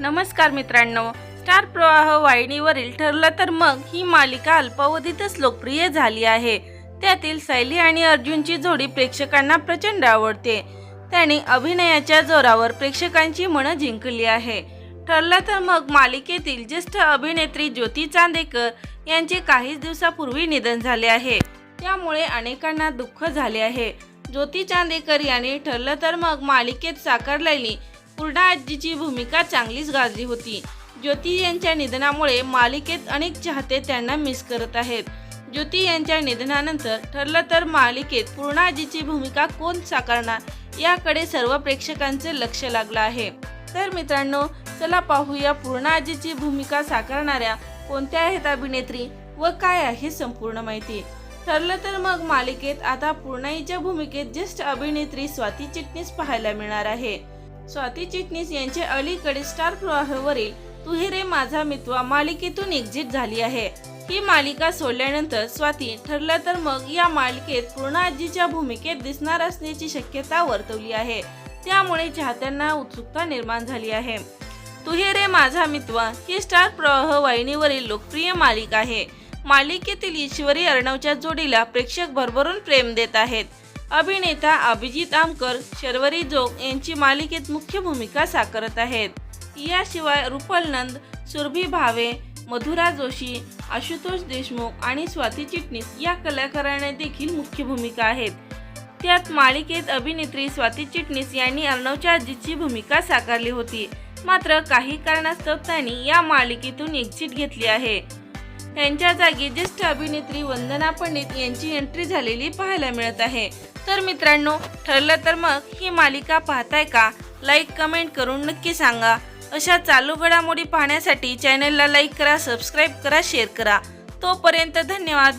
नमस्कार मित्रांनो. स्टार प्रवाह वाहिनीवरील ठरलं तर मग ही मालिका अल्पावधीतच लोकप्रिय झाली आहे. त्यातील शैली आणि अर्जुनची जोडी प्रेक्षकांना प्रचंड आवडते. त्याने अभिनयाच्या जोरावर प्रेक्षकांची मनं जिंकली आहे. ठरलं तर मग मालिकेतील ज्येष्ठ अभिनेत्री ज्योती चांदेकर यांचे काहीच दिवसापूर्वी निधन झाले आहे. त्यामुळे अनेकांना दुःख झाले आहे. ज्योती चांदेकर यांनी ठरलं तर मग मालिकेत साकारलेली पूर्णा आजीची भूमिका चांगलीच गाजली होती. ज्योती यांच्या निधनामुळे मालिकेत अनेक चाहते त्यांना मिस करत आहेत. ज्योती यांच्या निधनानंतर ठरलं तर मालिकेत पूर्णा आजीची भूमिका कोण साकारणार याकडे सर्व प्रेक्षकांचे लक्ष लागलं आहे. तर मित्रांनो चला पाहूया पूर्णा आजीची भूमिका साकारणाऱ्या कोणत्या आहेत अभिनेत्री व काय आहे संपूर्ण माहिती. ठरलं तर मग मालिकेत आता पूर्णाईच्या भूमिकेत ज्येष्ठ अभिनेत्री स्वाती चिटणीस पाहायला मिळणार आहे. स्वाती चिटणीस यांचे अलीकडे स्टार प्रवाहावरील तू हे रे माझा मित्वा मालिकेतून एक्झिट झाली आहे. ही मालिका सोडल्यानंतर स्वाती ठरला तर मग या मालिकेत पूर्णा आजीच्या भूमिकेत दिसणार असण्याची शक्यता वर्तवली आहे. त्यामुळे चाहत्यांना उत्सुकता निर्माण झाली आहे. तू हे रे माझा मित्वा ही स्टार प्रवाह वाहिनीवरील लोकप्रिय मालिका आहे. मालिकेतील ईश्वरी अर्णवच्या जोडीला प्रेक्षक भरभरून प्रेम देत आहेत. अभिनेता अभिजित आमकर शर्वरी जोग यांची मालिकेत मुख्य भूमिका साकारत आहेत. याशिवाय रुपल नंद सुरभी भावे मधुरा जोशी आशुतोष देशमुख आणि स्वाती चिटणीस या कलाकारांना देखील मुख्य भूमिका आहेत. त्यात मालिकेत अभिनेत्री स्वाती चिटणीस यांनी अर्णवच्या आजीची भूमिका साकारली होती. मात्र काही कारणास्तव त्यांनी या मालिकेतून एक्झिट घेतली आहे. त्यांच्या जागी ज्येष्ठ अभिनेत्री वंदना पंडित यांची एंट्री झालेली पाहायला मिळत आहे. तर मित्रांनो ठरलं तर मग ही मालिका पाहताय का? लाईक कमेंट करून नक्की सांगा. अशा चालू घडामोडी पाहण्यासाठी चॅनलला लाईक करा सबस्क्राईब करा शेअर करा. तोपर्यंत धन्यवाद.